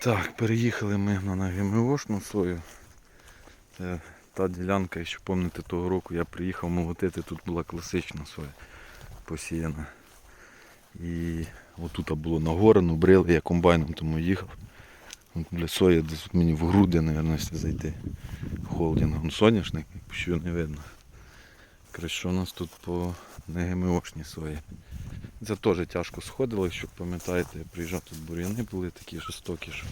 Так, переїхали ми на ГМОшну сою. Це та ділянка, якщо пам'ятаєте, того року я приїхав молотити, тут була класична соя посіяна. І отут було нагорено, брили, я комбайном тому їхав. Бля, соя десь мені в груди, мабуть, зайти холдингом. Соняшник, що не видно. Коротше, у нас тут по не ГМОшній сої. Це теж тяжко сходило, якщо пам'ятаєте, я приїжджав тут бур'яни були такі жорстокі, що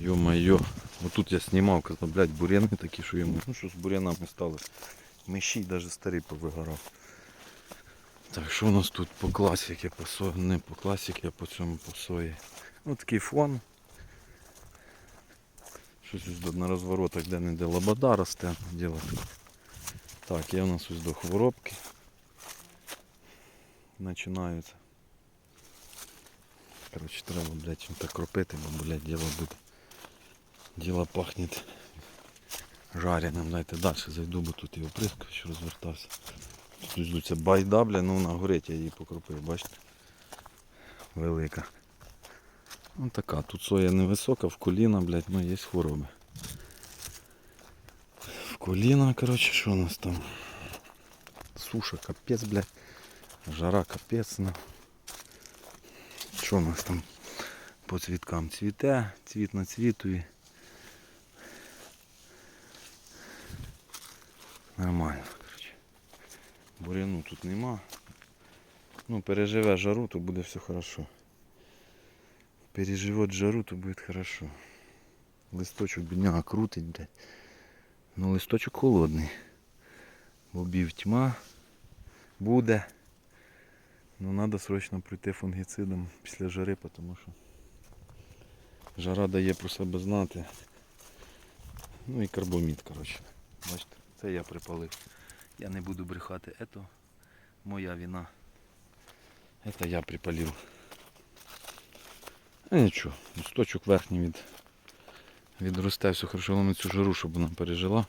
йо-майо. Отут я знімав, казав, блядь, бур'яни такі, що йому. Ну що з бур'янами стало. Мишій навіть старий повигорав. Так, що у нас тут по класіки, по сої, не по класіки, а по цьому по сої. Ну такий фон. Щось ось на розворотах де-не-де лобода росте. Діло. Так, є у нас ось до хворобки. Починаються. Короче, треба, блядь, чим так кропити, бо, блядь, діло буде. Діло пахне жареним. Дайте далі зайду, бо тут і оприскувач розвертався. Тут ця байда, бля, ну вона горить, я її покропив, бачите? Велика. Ну така, тут соя невисока, в коліна, блядь, ну є хвороби. В коліна, короче, що у нас там? Суша, капець, блядь. Жара капець. Ну. Що у нас там по цвіткам? Цвіте, цвіт на цвітові. Нормально, короче. Буряну тут нема. Ну, переживе жару, то буде все хорошо. Переживет жару, то будет хорошо. Листочок бідняга крутить, блядь. Ну листочок холодний. Бобів тьма буде. Ну треба срочно пройти фунгіцидом після жари, тому що жара дає про себе знати. Ну і карбомід, коротше. Бачите, це я припалив. Я не буду брехати, це моя вина. Це я припалив. А нічого, листочок верхній від, відросте, все хорошо, головне цю жару, щоб вона пережила.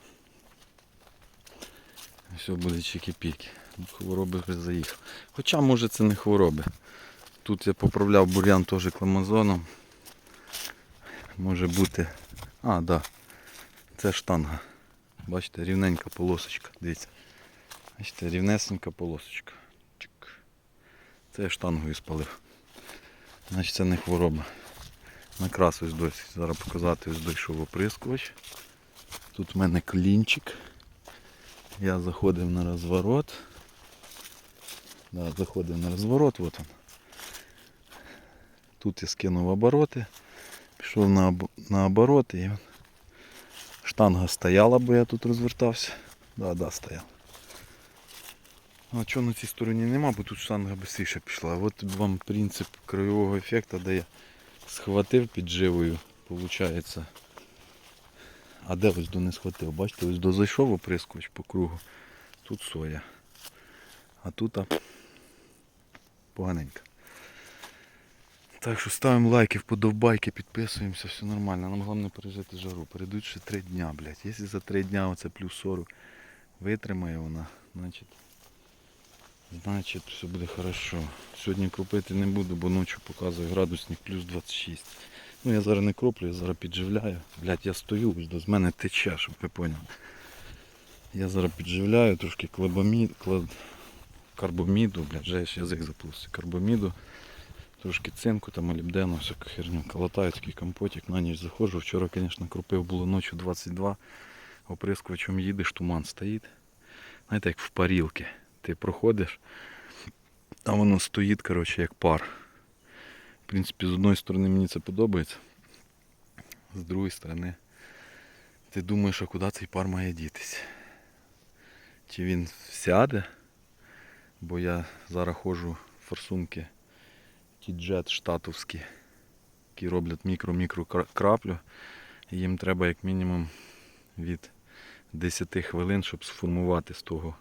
Все буде чики-піки. Хвороби вже заїхав. Хоча може це не хвороби. Тут я поправляв бур'ян теж кламазоном. Може бути... А. Да. Це штанга. Бачите, рівненька полосочка. Дивіться. Бачите, рівнесенька полосочка. Чик. Це я штангою спалив. Значить це не хвороба. Накрас ось досі. Зараз показати ось дійшов оприскувач. Тут в мене клінчик. Я заходив на розворот. Да, заходив на розворот, вот он. Тут я скинув обороти, пішов на, об- на обороти і штанга стояла, бо я тут розвертався. Да, да, стояла. А чого на цій стороні нема, бо тут штанга швидше пішла. От вам принцип краєвого ефекту, де я схватив підживою, виходить. А де ось до не схватив? Бачите, ось до зайшов оприскувач по кругу. Тут соя. А тут а, поганенько. Так що ставимо лайки, вподобайки, підписуємося, все нормально. Нам головне пережити жару. Перейдуть ще 3 дня, блядь. Якщо за 3 дня оце плюс 40 витримає вона, значить, значить все буде хорошо. Сьогодні кропити не буду, бо ночі показує градусник плюс 26. Ну я зараз не кроплю, я зараз підживляю. Блядь, я стою, з мене тече, щоб ви поняли. Я зараз підживляю трошки клабомід, клад... карбоміду, блядь, вже язик заплутався. Карбоміду, трошки цинку, там молібдену, всяку херню. Колотаю такий компотик, на ніч заходжу. Вчора, звісно, кропив було ночі 22. Оприскувачем їдеш, туман стоїть. Знаєте, як в парілки. Ти проходиш, а воно стоїть, коротше, як пар. В принципі, з одної сторони мені це подобається, з другої сторони, ти думаєш, а куди цей пар має дітись. Чи він сяде, бо я зараз ходжу форсунки ті джет штатовські, які роблять мікро-мікро краплю. Їм треба як мінімум від 10 хвилин, щоб сформувати з того